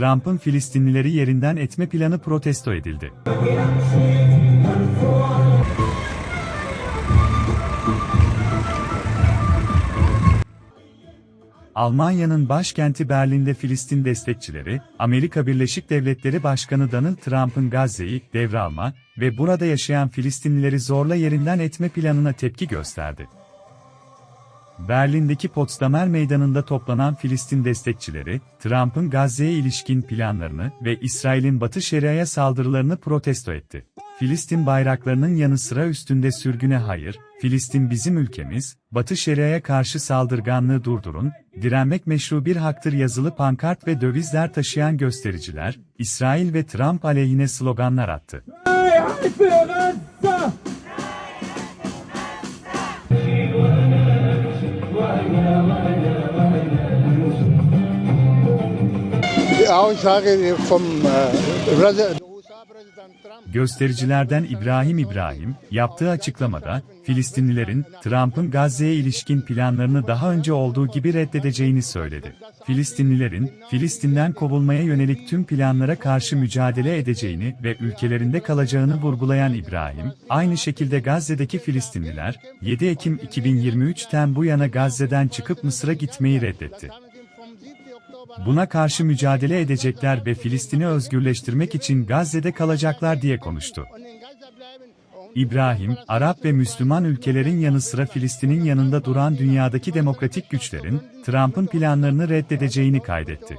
Trump'ın Filistinlileri yerinden etme planı protesto edildi. Almanya'nın başkenti Berlin'de Filistin destekçileri, Amerika Birleşik Devletleri Başkanı Donald Trump'ın Gazze'yi devralma ve burada yaşayan Filistinlileri zorla yerinden etme planına tepki gösterdi. Berlin'deki Potsdamer Meydanı'nda toplanan Filistin destekçileri, Trump'ın Gazze'ye ilişkin planlarını ve İsrail'in Batı Şeria'ya saldırılarını protesto etti. Filistin bayraklarının yanı sıra üstünde sürgüne hayır, Filistin bizim ülkemiz, Batı Şeria'ya karşı saldırganlığı durdurun, direnmek meşru bir haktır yazılı pankart ve dövizler taşıyan göstericiler, İsrail ve Trump aleyhine sloganlar attı. Göstericilerden İbrahim İbrahim, yaptığı açıklamada, Filistinlilerin, Trump'ın Gazze'ye ilişkin planlarını daha önce olduğu gibi reddedeceğini söyledi. Filistinlilerin, Filistin'den kovulmaya yönelik tüm planlara karşı mücadele edeceğini ve ülkelerinde kalacağını vurgulayan İbrahim, aynı şekilde Gazze'deki Filistinliler, 7 Ekim 2023'ten bu yana Gazze'den çıkıp Mısır'a gitmeyi reddetti. Buna karşı mücadele edecekler ve Filistin'i özgürleştirmek için Gazze'de kalacaklar diye konuştu. İbrahim, Arap ve Müslüman ülkelerin yanı sıra Filistin'in yanında duran dünyadaki demokratik güçlerin, Trump'ın planlarını reddedeceğini kaydetti.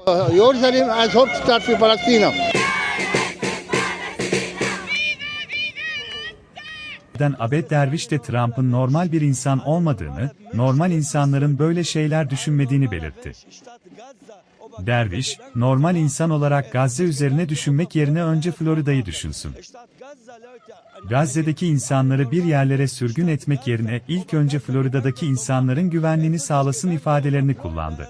Abed Derviş de Trump'ın normal bir insan olmadığını, normal insanların böyle şeyler düşünmediğini belirtti. Derviş, normal insan olarak Gazze üzerine düşünmek yerine önce Florida'yı düşünsün. Gazze'deki insanları bir yerlere sürgün etmek yerine ilk önce Florida'daki insanların güvenliğini sağlasın ifadelerini kullandı.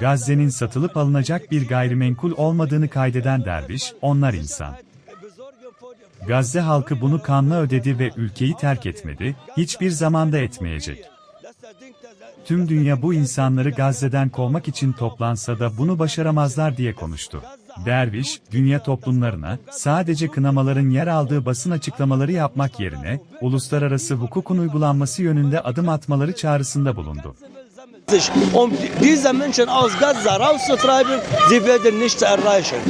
Gazze'nin satılıp alınacak bir gayrimenkul olmadığını kaydeden Derviş, onlar insan. Gazze halkı bunu kanla ödedi ve ülkeyi terk etmedi, hiçbir zamanda etmeyecek. Tüm dünya bu insanları Gazze'den kovmak için toplansa da bunu başaramazlar diye konuştu. Derviş, dünya toplumlarına, sadece kınamaların yer aldığı basın açıklamaları yapmak yerine, uluslararası hukukun uygulanması yönünde adım atmaları çağrısında bulundu. um diese Menschen aus Gaza rauszutreiben, sie werden nicht erreichen.